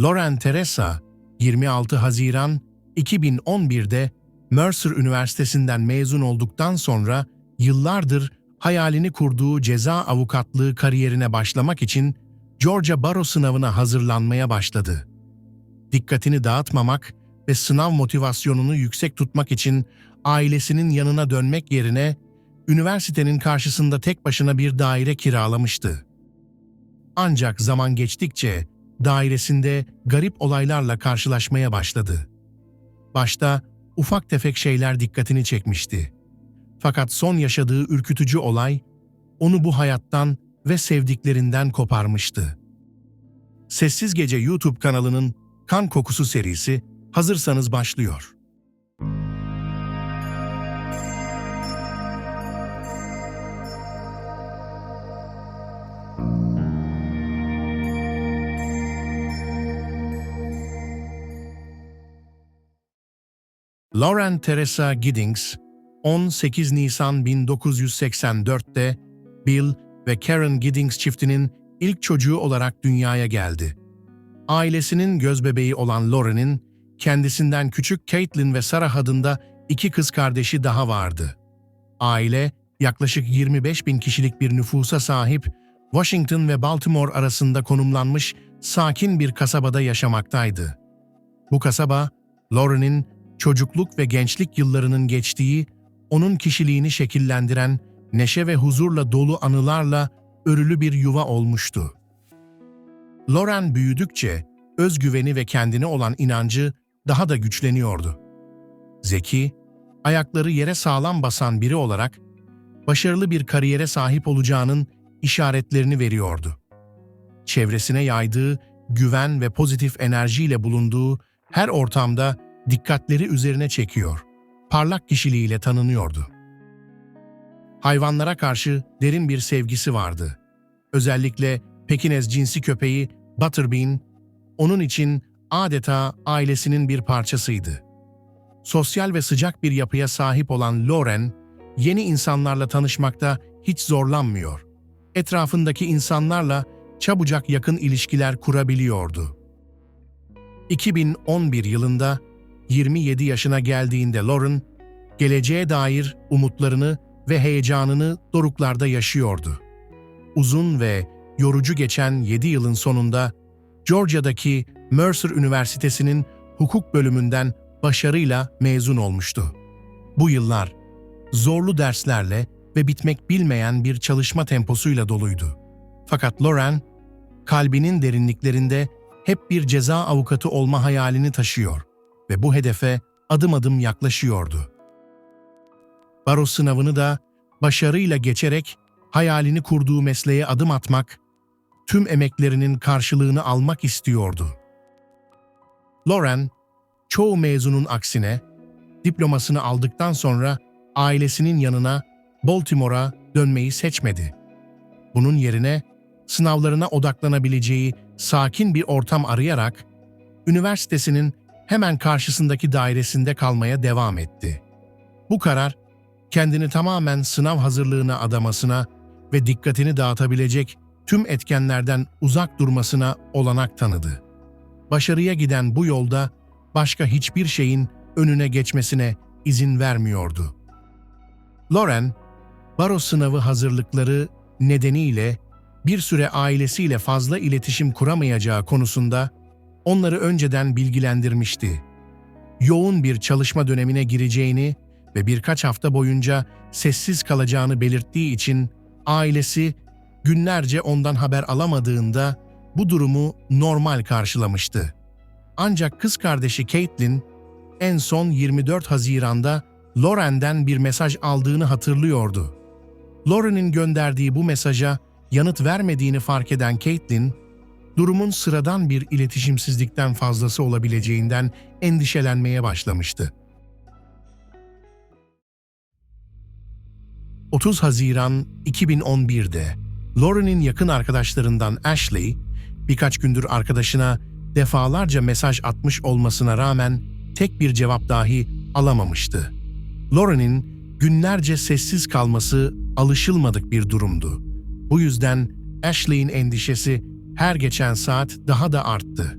Lauren Teresa, 26 Haziran 2011'de Mercer Üniversitesi'nden mezun olduktan sonra yıllardır hayalini kurduğu ceza avukatlığı kariyerine başlamak için Georgia Baro sınavına hazırlanmaya başladı. Dikkatini dağıtmamak ve sınav motivasyonunu yüksek tutmak için ailesinin yanına dönmek yerine üniversitenin karşısında tek başına bir daire kiralamıştı. Ancak zaman geçtikçe dairesinde garip olaylarla karşılaşmaya başladı. Başta ufak tefek şeyler dikkatini çekmişti. Fakat son yaşadığı ürkütücü olay onu bu hayattan ve sevdiklerinden koparmıştı. Sessiz Gece YouTube kanalının Kan Kokusu serisi hazırsanız başlıyor. Lauren Teresa Giddings, 18 Nisan 1984'te Bill ve Karen Giddings çiftinin ilk çocuğu olarak dünyaya geldi. Ailesinin gözbebeği olan Lauren'in kendisinden küçük Caitlin ve Sarah adında iki kız kardeşi daha vardı. Aile yaklaşık 25 bin kişilik bir nüfusa sahip Washington ve Baltimore arasında konumlanmış sakin bir kasabada yaşamaktaydı. Bu kasaba, Lauren'in çocukluk ve gençlik yıllarının geçtiği, onun kişiliğini şekillendiren, neşe ve huzurla dolu anılarla örülü bir yuva olmuştu. Lauren büyüdükçe özgüveni ve kendine olan inancı daha da güçleniyordu. Zeki, ayakları yere sağlam basan biri olarak başarılı bir kariyere sahip olacağının işaretlerini veriyordu. Çevresine yaydığı güven ve pozitif enerjiyle bulunduğu her ortamda dikkatleri üzerine çekiyor, parlak kişiliğiyle tanınıyordu. Hayvanlara karşı derin bir sevgisi vardı. Özellikle Pekinez cinsi köpeği Butterbean, onun için adeta ailesinin bir parçasıydı. Sosyal ve sıcak bir yapıya sahip olan Lauren, yeni insanlarla tanışmakta hiç zorlanmıyor. Etrafındaki insanlarla çabucak yakın ilişkiler kurabiliyordu. 2011 yılında 27 yaşına geldiğinde Lauren, geleceğe dair umutlarını ve heyecanını doruklarda yaşıyordu. Uzun ve yorucu geçen 7 yılın sonunda Georgia'daki Mercer Üniversitesi'nin hukuk bölümünden başarıyla mezun olmuştu. Bu yıllar zorlu derslerle ve bitmek bilmeyen bir çalışma temposuyla doluydu. Fakat Lauren, kalbinin derinliklerinde hep bir ceza avukatı olma hayalini taşıyor ve bu hedefe adım adım yaklaşıyordu. Baro sınavını da başarıyla geçerek hayalini kurduğu mesleğe adım atmak, tüm emeklerinin karşılığını almak istiyordu. Lauren, çoğu mezunun aksine diplomasını aldıktan sonra ailesinin yanına Baltimore'a dönmeyi seçmedi. Bunun yerine sınavlarına odaklanabileceği sakin bir ortam arayarak üniversitesinin hemen karşısındaki dairesinde kalmaya devam etti. Bu karar kendini tamamen sınav hazırlığına adamasına ve dikkatini dağıtabilecek tüm etkenlerden uzak durmasına olanak tanıdı. Başarıya giden bu yolda başka hiçbir şeyin önüne geçmesine izin vermiyordu. Lauren, baro sınavı hazırlıkları nedeniyle bir süre ailesiyle fazla iletişim kuramayacağı konusunda onları önceden bilgilendirmişti. Yoğun bir çalışma dönemine gireceğini ve birkaç hafta boyunca sessiz kalacağını belirttiği için ailesi günlerce ondan haber alamadığında bu durumu normal karşılamıştı. Ancak kız kardeşi Caitlin en son 24 Haziran'da Lauren'den bir mesaj aldığını hatırlıyordu. Lauren'in gönderdiği bu mesaja yanıt vermediğini fark eden Caitlin, durumun sıradan bir iletişimsizlikten fazlası olabileceğinden endişelenmeye başlamıştı. 30 Haziran 2011'de Lauren'in yakın arkadaşlarından Ashley, birkaç gündür arkadaşına defalarca mesaj atmış olmasına rağmen tek bir cevap dahi alamamıştı. Lauren'in günlerce sessiz kalması alışılmadık bir durumdu. Bu yüzden Ashley'in endişesi her geçen saat daha da arttı.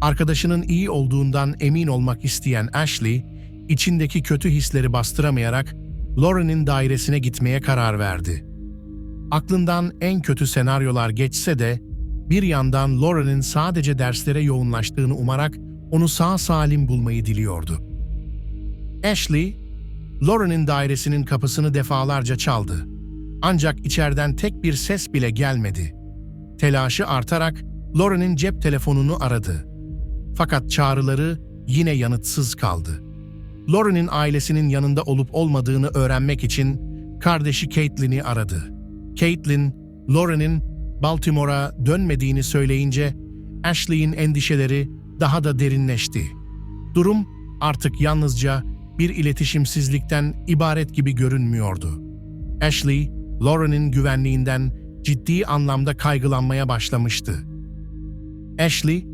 Arkadaşının iyi olduğundan emin olmak isteyen Ashley, içindeki kötü hisleri bastıramayarak Lauren'in dairesine gitmeye karar verdi. Aklından en kötü senaryolar geçse de bir yandan Lauren'in sadece derslere yoğunlaştığını umarak onu sağ salim bulmayı diliyordu. Ashley, Lauren'in dairesinin kapısını defalarca çaldı. Ancak içeriden tek bir ses bile gelmedi. Telaşı artarak Lauren'in cep telefonunu aradı. Fakat çağrıları yine yanıtsız kaldı. Lauren'in ailesinin yanında olup olmadığını öğrenmek için kardeşi Caitlin'i aradı. Caitlin, Lauren'in Baltimore'a dönmediğini söyleyince Ashley'in endişeleri daha da derinleşti. Durum artık yalnızca bir iletişimsizlikten ibaret gibi görünmüyordu. Ashley, Lauren'in güvenliğinden ciddi anlamda kaygılanmaya başlamıştı. Ashley,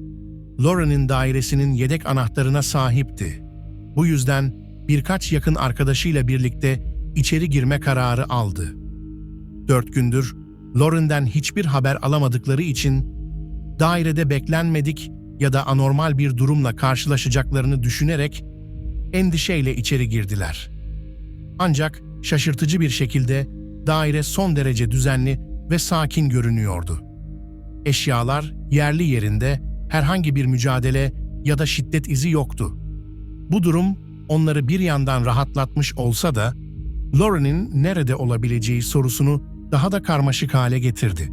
Lauren'in dairesinin yedek anahtarına sahipti. Bu yüzden birkaç yakın arkadaşıyla birlikte içeri girme kararı aldı. Dört gündür Lauren'den hiçbir haber alamadıkları için dairede beklenmedik ya da anormal bir durumla karşılaşacaklarını düşünerek endişeyle içeri girdiler. Ancak şaşırtıcı bir şekilde daire son derece düzenli ve sakin görünüyordu. Eşyalar yerli yerinde, herhangi bir mücadele ya da şiddet izi yoktu. Bu durum onları bir yandan rahatlatmış olsa da Lauren'in nerede olabileceği sorusunu daha da karmaşık hale getirdi.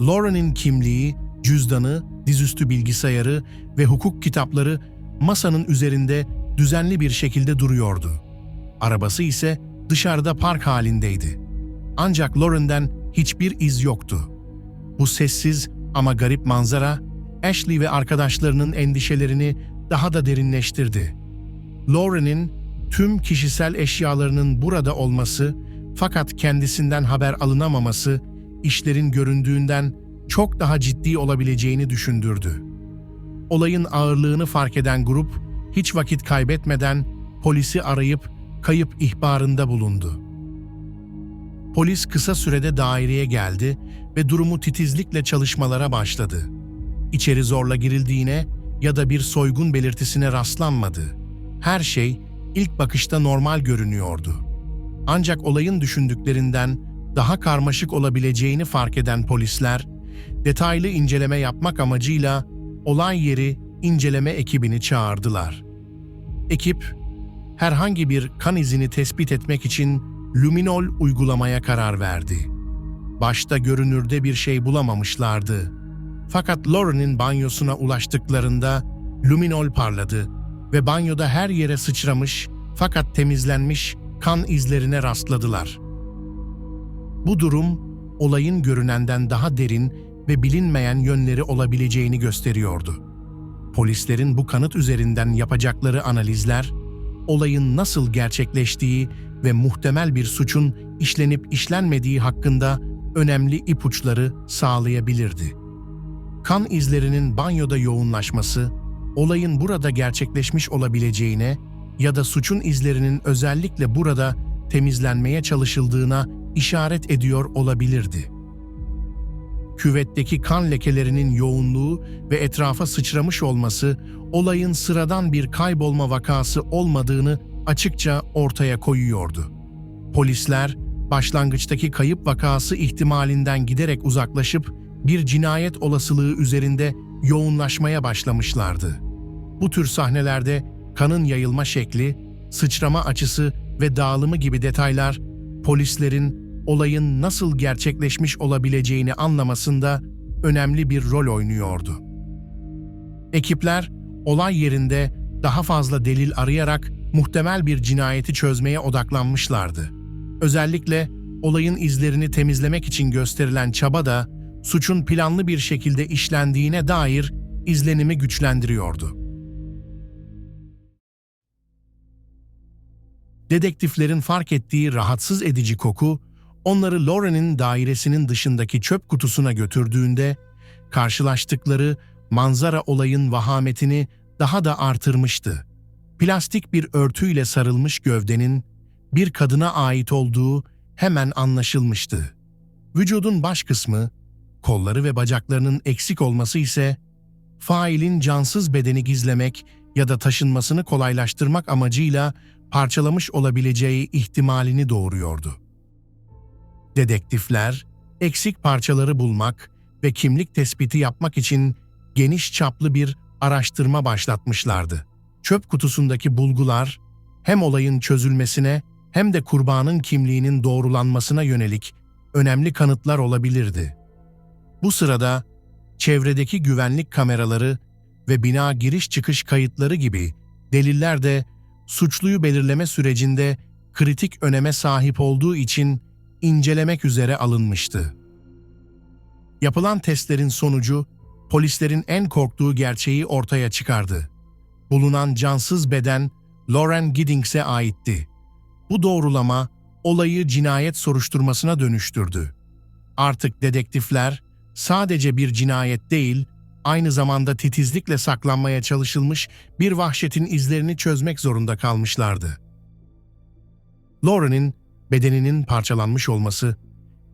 Lauren'in kimliği, cüzdanı, dizüstü bilgisayarı ve hukuk kitapları masanın üzerinde düzenli bir şekilde duruyordu. Arabası ise dışarıda park halindeydi. Ancak Lauren'den hiçbir iz yoktu. Bu sessiz ama garip manzara, Ashley ve arkadaşlarının endişelerini daha da derinleştirdi. Lauren'in tüm kişisel eşyalarının burada olması fakat kendisinden haber alınamaması işlerin göründüğünden çok daha ciddi olabileceğini düşündürdü. Olayın ağırlığını fark eden grup hiç vakit kaybetmeden polisi arayıp kayıp ihbarında bulundu. Polis kısa sürede daireye geldi ve durumu titizlikle çalışmalara başladı. İçeri zorla girildiğine ya da bir soygun belirtisine rastlanmadı. Her şey ilk bakışta normal görünüyordu. Ancak olayın düşündüklerinden daha karmaşık olabileceğini fark eden polisler, detaylı inceleme yapmak amacıyla olay yeri inceleme ekibini çağırdılar. Ekip, herhangi bir kan izini tespit etmek için luminol uygulamaya karar verdi. Başta görünürde bir şey bulamamışlardı. Fakat Lauren'in banyosuna ulaştıklarında luminol parladı ve banyoda her yere sıçramış fakat temizlenmiş kan izlerine rastladılar. Bu durum olayın görünenden daha derin ve bilinmeyen yönleri olabileceğini gösteriyordu. Polislerin bu kanıt üzerinden yapacakları analizler, olayın nasıl gerçekleştiği ve muhtemel bir suçun işlenip işlenmediği hakkında önemli ipuçları sağlayabilirdi. Kan izlerinin banyoda yoğunlaşması, olayın burada gerçekleşmiş olabileceğine ya da suçun izlerinin özellikle burada temizlenmeye çalışıldığına işaret ediyor olabilirdi. Küvetteki kan lekelerinin yoğunluğu ve etrafa sıçramış olması olayın sıradan bir kaybolma vakası olmadığını açıkça ortaya koyuyordu. Polisler başlangıçtaki kayıp vakası ihtimalinden giderek uzaklaşıp bir cinayet olasılığı üzerinde yoğunlaşmaya başlamışlardı. Bu tür sahnelerde kanın yayılma şekli, sıçrama açısı ve dağılımı gibi detaylar polislerin olayın nasıl gerçekleşmiş olabileceğini anlamasında önemli bir rol oynuyordu. Ekipler olay yerinde daha fazla delil arayarak muhtemel bir cinayeti çözmeye odaklanmışlardı. Özellikle olayın izlerini temizlemek için gösterilen çaba da suçun planlı bir şekilde işlendiğine dair izlenimi güçlendiriyordu. Dedektiflerin fark ettiği rahatsız edici koku, onları Lauren'in dairesinin dışındaki çöp kutusuna götürdüğünde, karşılaştıkları manzara olayın vahametini daha da artırmıştı. Plastik bir örtüyle sarılmış gövdenin bir kadına ait olduğu hemen anlaşılmıştı. Vücudun baş kısmı, kolları ve bacaklarının eksik olması ise failin cansız bedeni gizlemek ya da taşınmasını kolaylaştırmak amacıyla parçalamış olabileceği ihtimalini doğuruyordu. Dedektifler, eksik parçaları bulmak ve kimlik tespiti yapmak için geniş çaplı bir araştırma başlatmışlardı. Çöp kutusundaki bulgular hem olayın çözülmesine hem de kurbanın kimliğinin doğrulanmasına yönelik önemli kanıtlar olabilirdi. Bu sırada çevredeki güvenlik kameraları ve bina giriş çıkış kayıtları gibi deliller de suçluyu belirleme sürecinde kritik öneme sahip olduğu için incelemek üzere alınmıştı. Yapılan testlerin sonucu polislerin en korktuğu gerçeği ortaya çıkardı. Bulunan cansız beden Lauren Giddings'e aitti. Bu doğrulama olayı cinayet soruşturmasına dönüştürdü. Artık dedektifler sadece bir cinayet değil, aynı zamanda titizlikle saklanmaya çalışılmış bir vahşetin izlerini çözmek zorunda kalmışlardı. Lauren'in bedeninin parçalanmış olması,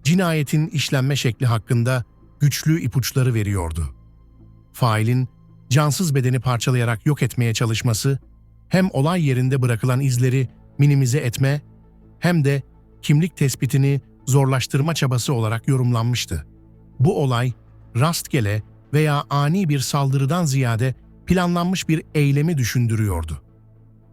cinayetin işlenme şekli hakkında güçlü ipuçları veriyordu. Failin cansız bedeni parçalayarak yok etmeye çalışması, hem olay yerinde bırakılan izleri minimize etme, hem de kimlik tespitini zorlaştırma çabası olarak yorumlanmıştı. Bu olay, rastgele veya ani bir saldırıdan ziyade planlanmış bir eylemi düşündürüyordu.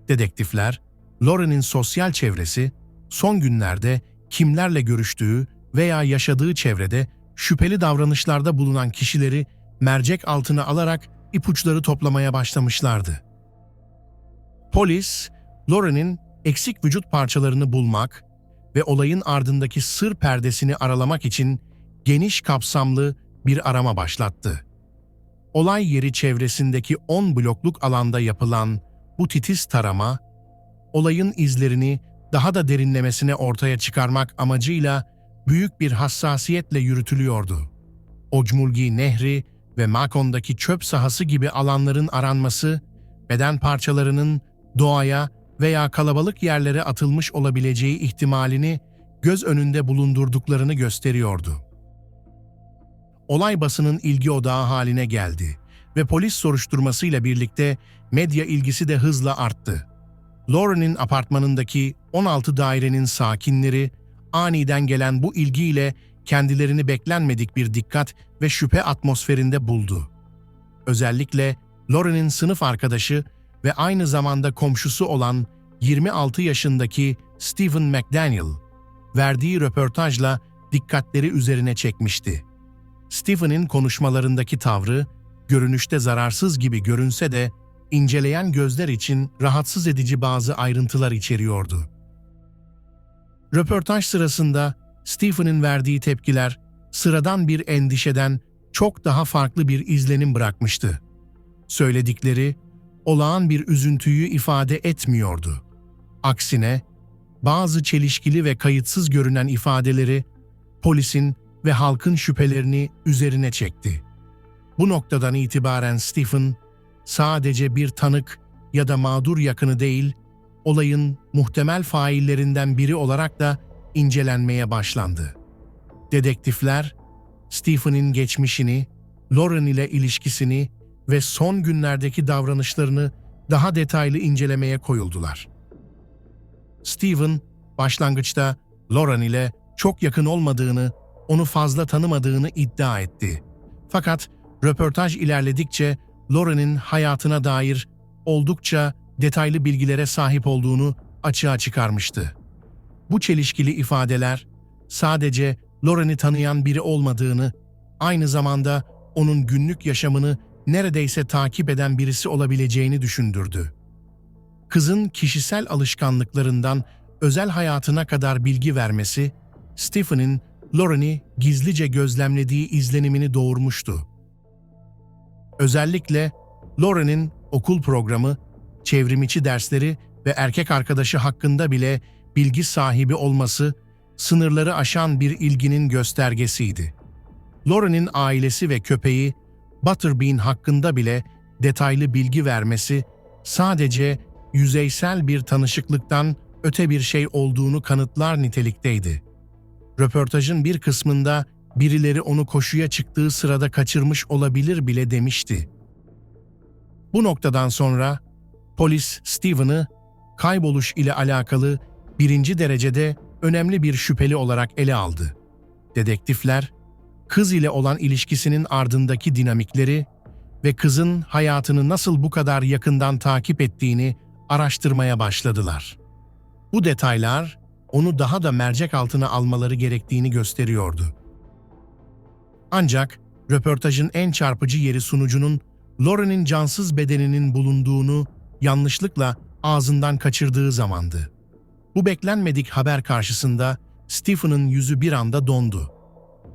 Dedektifler, Lauren'in sosyal çevresi, son günlerde kimlerle görüştüğü veya yaşadığı çevrede şüpheli davranışlarda bulunan kişileri mercek altına alarak ipuçları toplamaya başlamışlardı. Polis, Lauren'in eksik vücut parçalarını bulmak ve olayın ardındaki sır perdesini aralamak için geniş kapsamlı bir arama başlattı. Olay yeri çevresindeki 10 blokluk alanda yapılan bu titiz tarama, olayın izlerini daha da derinlemesine ortaya çıkarmak amacıyla büyük bir hassasiyetle yürütülüyordu. Ocmulgi Nehri ve Makon'daki çöp sahası gibi alanların aranması, beden parçalarının doğaya veya kalabalık yerlere atılmış olabileceği ihtimalini göz önünde bulundurduklarını gösteriyordu. Olay basının ilgi odağı haline geldi ve polis soruşturmasıyla birlikte medya ilgisi de hızla arttı. Lauren'in apartmanındaki 16 dairenin sakinleri aniden gelen bu ilgiyle kendilerini beklenmedik bir dikkat ve şüphe atmosferinde buldu. Özellikle Lauren'in sınıf arkadaşı ve aynı zamanda komşusu olan 26 yaşındaki Stephen McDaniel, verdiği röportajla dikkatleri üzerine çekmişti. Stephen'in konuşmalarındaki tavrı, görünüşte zararsız gibi görünse de, inceleyen gözler için rahatsız edici bazı ayrıntılar içeriyordu. Röportaj sırasında Stephen'in verdiği tepkiler, sıradan bir endişeden çok daha farklı bir izlenim bırakmıştı. Söyledikleri, olağan bir üzüntüyü ifade etmiyordu. Aksine, bazı çelişkili ve kayıtsız görünen ifadeleri, polisin ve halkın şüphelerini üzerine çekti. Bu noktadan itibaren Stephen, sadece bir tanık ya da mağdur yakını değil, olayın muhtemel faillerinden biri olarak da incelenmeye başlandı. Dedektifler, Stephen'in geçmişini, Lauren ile ilişkisini ve son günlerdeki davranışlarını daha detaylı incelemeye koyuldular. Stephen, başlangıçta Lauren ile çok yakın olmadığını, onu fazla tanımadığını iddia etti. Fakat röportaj ilerledikçe Lauren'in hayatına dair oldukça detaylı bilgilere sahip olduğunu açığa çıkarmıştı. Bu çelişkili ifadeler sadece Lauren'i tanıyan biri olmadığını, aynı zamanda onun günlük yaşamını neredeyse takip eden birisi olabileceğini düşündürdü. Kızın kişisel alışkanlıklarından özel hayatına kadar bilgi vermesi, Stephen'in Lauren'i gizlice gözlemlediği izlenimini doğurmuştu. Özellikle Lauren'in okul programı, çevrimiçi dersleri ve erkek arkadaşı hakkında bile bilgi sahibi olması sınırları aşan bir ilginin göstergesiydi. Lauren'in ailesi ve köpeği Butterbean hakkında bile detaylı bilgi vermesi sadece yüzeysel bir tanışıklıktan öte bir şey olduğunu kanıtlar nitelikteydi. Röportajın bir kısmında birileri onu koşuya çıktığı sırada kaçırmış olabilir bile demişti. Bu noktadan sonra polis Steven'ı kayboluş ile alakalı birinci derecede önemli bir şüpheli olarak ele aldı. Dedektifler, kız ile olan ilişkisinin ardındaki dinamikleri ve kızın hayatını nasıl bu kadar yakından takip ettiğini araştırmaya başladılar. Bu detaylar onu daha da mercek altına almaları gerektiğini gösteriyordu. Ancak röportajın en çarpıcı yeri sunucunun Lauren'in cansız bedeninin bulunduğunu yanlışlıkla ağzından kaçırdığı zamandı. Bu beklenmedik haber karşısında Stephen'ın yüzü bir anda dondu.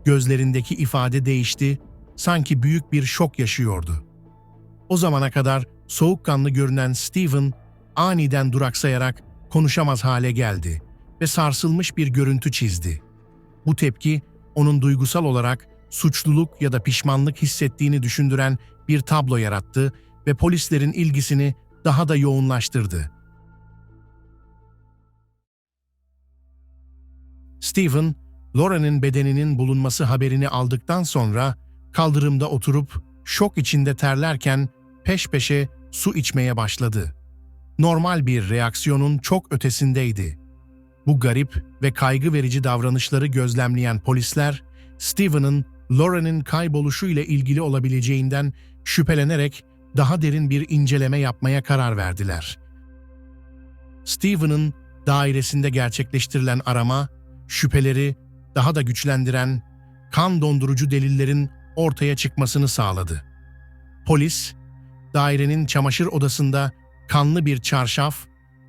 Gözlerindeki ifade değişti, sanki büyük bir şok yaşıyordu. O zamana kadar soğukkanlı görünen Stephen aniden duraksayarak konuşamaz hale geldi ve sarsılmış bir görüntü çizdi. Bu tepki onun duygusal olarak suçluluk ya da pişmanlık hissettiğini düşündüren bir tablo yarattı ve polislerin ilgisini daha da yoğunlaştırdı. Stephen, Laura'nın bedeninin bulunması haberini aldıktan sonra kaldırımda oturup şok içinde terlerken peş peşe su içmeye başladı. Normal bir reaksiyonun çok ötesindeydi. Bu garip ve kaygı verici davranışları gözlemleyen polisler, Stephen'ın Laura'nın kayboluşu ile ilgili olabileceğinden şüphelenerek daha derin bir inceleme yapmaya karar verdiler. Stephen'ın dairesinde gerçekleştirilen arama, şüpheleri daha da güçlendiren, kan dondurucu delillerin ortaya çıkmasını sağladı. Polis, dairenin çamaşır odasında kanlı bir çarşaf,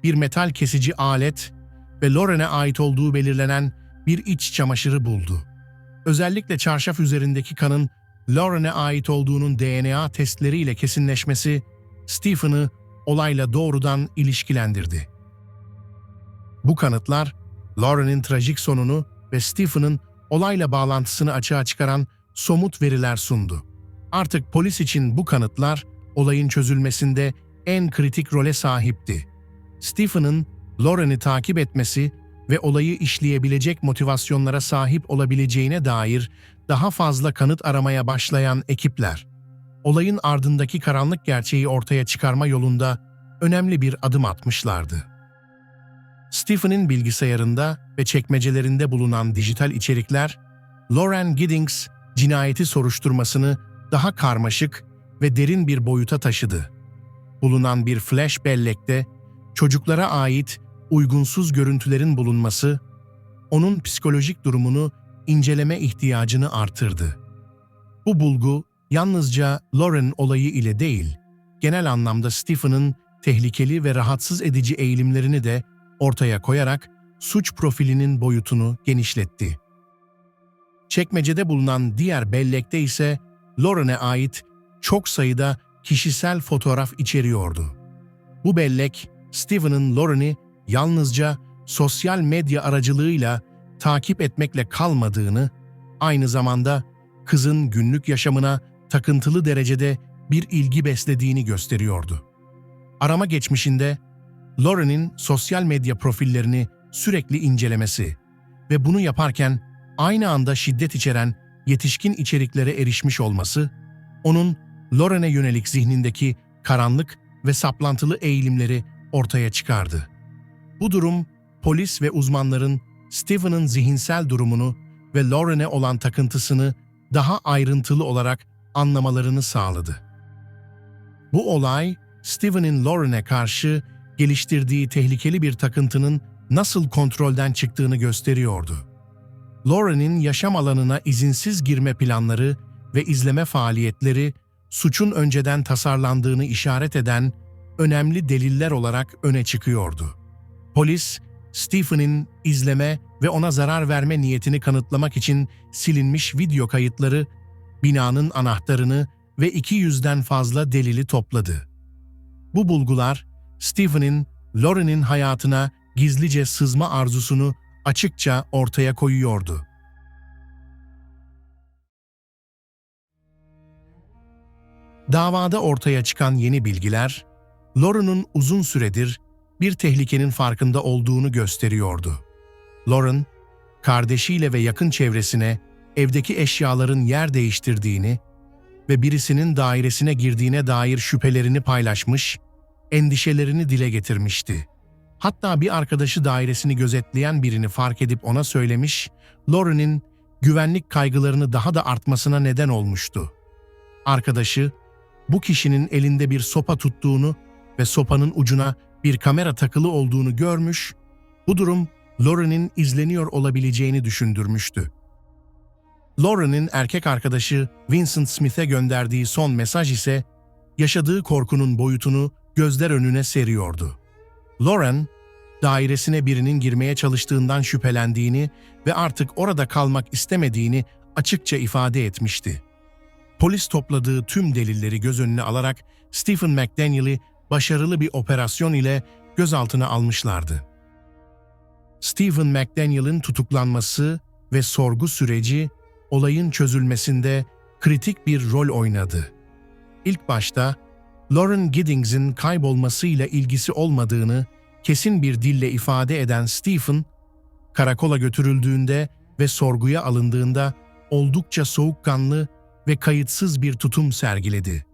bir metal kesici alet ve Loren'e ait olduğu belirlenen bir iç çamaşırı buldu. Özellikle çarşaf üzerindeki kanın Lauren'e ait olduğunun DNA testleriyle kesinleşmesi Stephen'ı olayla doğrudan ilişkilendirdi. Bu kanıtlar Lauren'in trajik sonunu ve Stephen'ın olayla bağlantısını açığa çıkaran somut veriler sundu. Artık polis için bu kanıtlar olayın çözülmesinde en kritik role sahipti. Stephen'ın Lauren'i takip etmesi ve olayı işleyebilecek motivasyonlara sahip olabileceğine dair daha fazla kanıt aramaya başlayan ekipler, olayın ardındaki karanlık gerçeği ortaya çıkarma yolunda önemli bir adım atmışlardı. Stephen'in bilgisayarında ve çekmecelerinde bulunan dijital içerikler, Lauren Giddings cinayeti soruşturmasını daha karmaşık ve derin bir boyuta taşıdı. Bulunan bir flash bellekte çocuklara ait uygunsuz görüntülerin bulunması, onun psikolojik durumunu inceleme ihtiyacını artırdı. Bu bulgu yalnızca Lauren olayı ile değil, genel anlamda Stephen'ın tehlikeli ve rahatsız edici eğilimlerini de ortaya koyarak suç profilinin boyutunu genişletti. Çekmecede bulunan diğer bellekte ise Lauren'e ait çok sayıda kişisel fotoğraf içeriyordu. Bu bellek, Stephen'ın Lauren'i yalnızca sosyal medya aracılığıyla takip etmekle kalmadığını, aynı zamanda kızın günlük yaşamına takıntılı derecede bir ilgi beslediğini gösteriyordu. Arama geçmişinde Lauren'in sosyal medya profillerini sürekli incelemesi ve bunu yaparken aynı anda şiddet içeren yetişkin içeriklere erişmiş olması, onun Lauren'e yönelik zihnindeki karanlık ve saplantılı eğilimleri ortaya çıkardı. Bu durum, polis ve uzmanların Stephen'ın zihinsel durumunu ve Lauren'e olan takıntısını daha ayrıntılı olarak anlamalarını sağladı. Bu olay, Stephen'in Lauren'e karşı geliştirdiği tehlikeli bir takıntının nasıl kontrolden çıktığını gösteriyordu. Lauren'in yaşam alanına izinsiz girme planları ve izleme faaliyetleri suçun önceden tasarlandığını işaret eden önemli deliller olarak öne çıkıyordu. Polis, Stephen'in izleme ve ona zarar verme niyetini kanıtlamak için silinmiş video kayıtları, binanın anahtarını ve 200'den fazla delili topladı. Bu bulgular, Stephen'in Lauren'in hayatına gizlice sızma arzusunu açıkça ortaya koyuyordu. Davada ortaya çıkan yeni bilgiler, Lauren'un uzun süredir bir tehlikenin farkında olduğunu gösteriyordu. Lauren, kardeşiyle ve yakın çevresine evdeki eşyaların yer değiştirdiğini, ve birisinin dairesine girdiğine dair şüphelerini paylaşmış, endişelerini dile getirmişti. Hatta bir arkadaşı dairesini gözetleyen birini fark edip ona söylemiş, Lauren'in güvenlik kaygılarını daha da artmasına neden olmuştu. Arkadaşı, bu kişinin elinde bir sopa tuttuğunu ve sopanın ucuna bir kamera takılı olduğunu görmüş, bu durum Lauren'in izleniyor olabileceğini düşündürmüştü. Lauren'in erkek arkadaşı Vincent Smith'e gönderdiği son mesaj ise yaşadığı korkunun boyutunu gözler önüne seriyordu. Lauren, dairesine birinin girmeye çalıştığından şüphelendiğini ve artık orada kalmak istemediğini açıkça ifade etmişti. Polis topladığı tüm delilleri göz önüne alarak Stephen McDaniel'i başarılı bir operasyon ile gözaltına almışlardı. Stephen McDaniel'ın tutuklanması ve sorgu süreci olayın çözülmesinde kritik bir rol oynadı. İlk başta Lauren Giddings'in kaybolmasıyla ilgisi olmadığını kesin bir dille ifade eden Stephen, karakola götürüldüğünde ve sorguya alındığında oldukça soğukkanlı ve kayıtsız bir tutum sergiledi.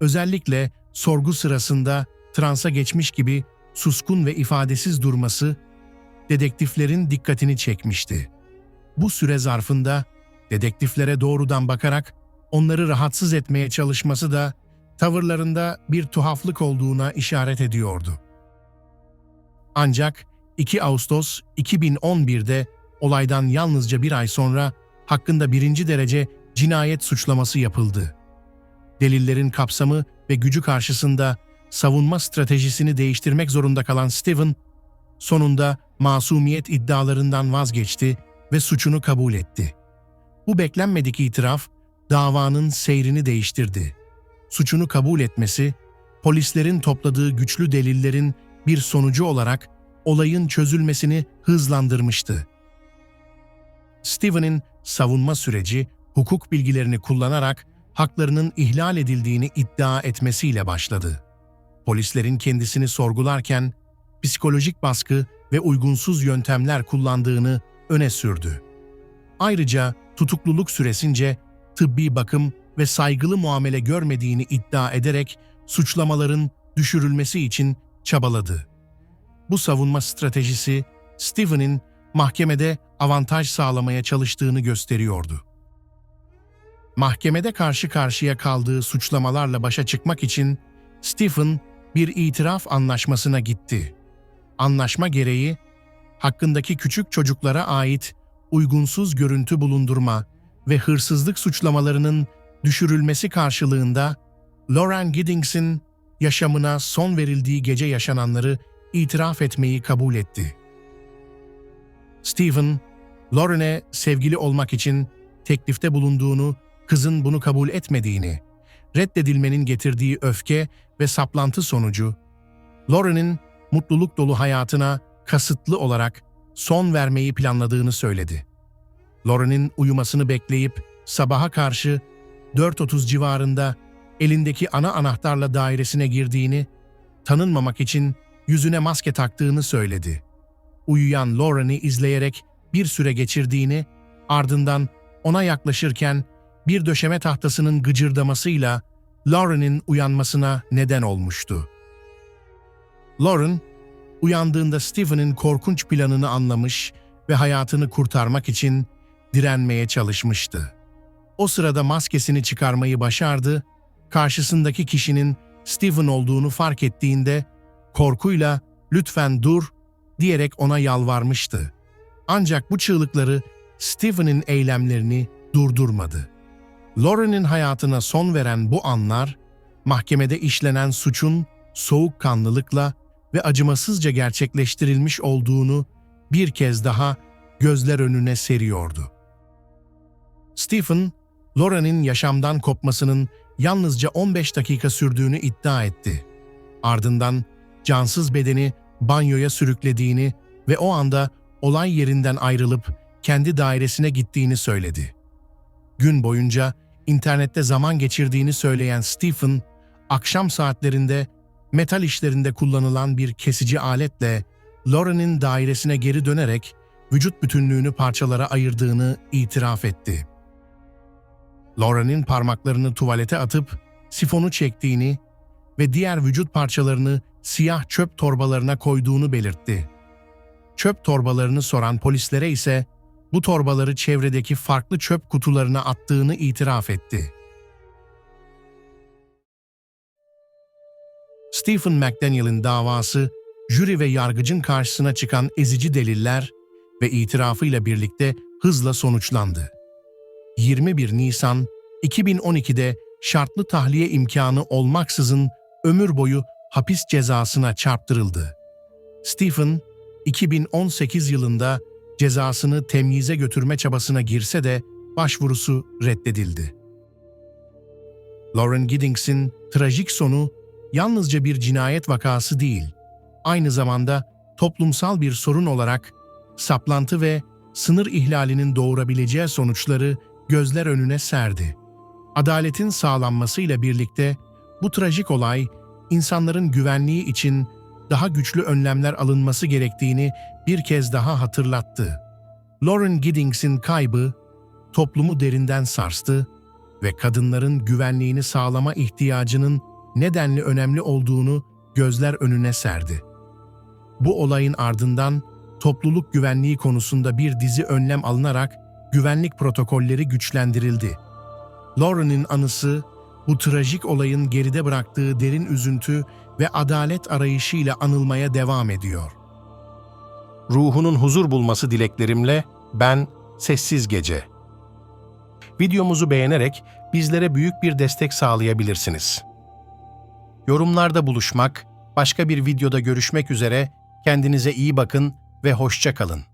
Özellikle sorgu sırasında transa geçmiş gibi suskun ve ifadesiz durması dedektiflerin dikkatini çekmişti. Bu süre zarfında dedektiflere doğrudan bakarak onları rahatsız etmeye çalışması da tavırlarında bir tuhaflık olduğuna işaret ediyordu. Ancak 2 Ağustos 2011'de olaydan yalnızca bir ay sonra hakkında birinci derece cinayet suçlaması yapıldı. Delillerin kapsamı ve gücü karşısında savunma stratejisini değiştirmek zorunda kalan Steven, sonunda masumiyet iddialarından vazgeçti ve suçunu kabul etti. Bu beklenmedik itiraf davanın seyrini değiştirdi. Suçunu kabul etmesi, polislerin topladığı güçlü delillerin bir sonucu olarak olayın çözülmesini hızlandırmıştı. Steven'in savunma süreci hukuk bilgilerini kullanarak haklarının ihlal edildiğini iddia etmesiyle başladı. Polislerin kendisini sorgularken psikolojik baskı ve uygunsuz yöntemler kullandığını öne sürdü. Ayrıca tutukluluk süresince tıbbi bakım ve saygılı muamele görmediğini iddia ederek suçlamaların düşürülmesi için çabaladı. Bu savunma stratejisi Stephen'in mahkemede avantaj sağlamaya çalıştığını gösteriyordu. Mahkemede karşı karşıya kaldığı suçlamalarla başa çıkmak için Stephen bir itiraf anlaşmasına gitti. Anlaşma gereği hakkındaki küçük çocuklara ait uygunsuz görüntü bulundurma ve hırsızlık suçlamalarının düşürülmesi karşılığında Lauren Giddings'in yaşamına son verildiği gece yaşananları itiraf etmeyi kabul etti. Stephen, Lauren'e sevgili olmak için teklifte bulunduğunu, kızın bunu kabul etmediğini, reddedilmenin getirdiği öfke ve saplantı sonucu, Lauren'in mutluluk dolu hayatına kasıtlı olarak son vermeyi planladığını söyledi. Lauren'in uyumasını bekleyip sabaha karşı 4.30 civarında elindeki ana anahtarla dairesine girdiğini, tanınmamak için yüzüne maske taktığını söyledi. Uyuyan Lauren'i izleyerek bir süre geçirdiğini, ardından ona yaklaşırken bir döşeme tahtasının gıcırdamasıyla Lauren'in uyanmasına neden olmuştu. Lauren, uyandığında Stephen'in korkunç planını anlamış ve hayatını kurtarmak için direnmeye çalışmıştı. O sırada maskesini çıkarmayı başardı, karşısındaki kişinin Stephen olduğunu fark ettiğinde korkuyla "Lütfen dur." diyerek ona yalvarmıştı. Ancak bu çığlıkları Stephen'in eylemlerini durdurmadı. Lauren'in hayatına son veren bu anlar, mahkemede işlenen suçun soğukkanlılıkla ve acımasızca gerçekleştirilmiş olduğunu bir kez daha gözler önüne seriyordu. Stephen, Lauren'in yaşamdan kopmasının yalnızca 15 dakika sürdüğünü iddia etti. Ardından cansız bedeni banyoya sürüklediğini ve o anda olay yerinden ayrılıp kendi dairesine gittiğini söyledi. Gün boyunca internette zaman geçirdiğini söyleyen Stephen, akşam saatlerinde metal işlerinde kullanılan bir kesici aletle Lauren'in dairesine geri dönerek vücut bütünlüğünü parçalara ayırdığını itiraf etti. Lauren'in parmaklarını tuvalete atıp sifonu çektiğini ve diğer vücut parçalarını siyah çöp torbalarına koyduğunu belirtti. Çöp torbalarını soran polislere ise bu torbaları çevredeki farklı çöp kutularına attığını itiraf etti. Stephen McDaniel'in davası, jüri ve yargıcın karşısına çıkan ezici deliller ve itirafıyla birlikte hızla sonuçlandı. 21 Nisan 2012'de şartlı tahliye imkanı olmaksızın ömür boyu hapis cezasına çarptırıldı. Stephen, 2018 yılında cezasını temyize götürme çabasına girse de başvurusu reddedildi. Lauren Giddings'in trajik sonu yalnızca bir cinayet vakası değil, aynı zamanda toplumsal bir sorun olarak saplantı ve sınır ihlalinin doğurabileceği sonuçları gözler önüne serdi. Adaletin sağlanmasıyla birlikte bu trajik olay insanların güvenliği için daha güçlü önlemler alınması gerektiğini bir kez daha hatırlattı. Lauren Giddings'in kaybı toplumu derinden sarstı ve kadınların güvenliğini sağlama ihtiyacının nedenli önemli olduğunu gözler önüne serdi. Bu olayın ardından topluluk güvenliği konusunda bir dizi önlem alınarak güvenlik protokolleri güçlendirildi. Lauren'in anısı bu trajik olayın geride bıraktığı derin üzüntü ve adalet arayışıyla anılmaya devam ediyor. Ruhunun huzur bulması dileklerimle ben Sessiz Gece. Videomuzu beğenerek bizlere büyük bir destek sağlayabilirsiniz. Yorumlarda buluşmak, başka bir videoda görüşmek üzere kendinize iyi bakın ve hoşça kalın.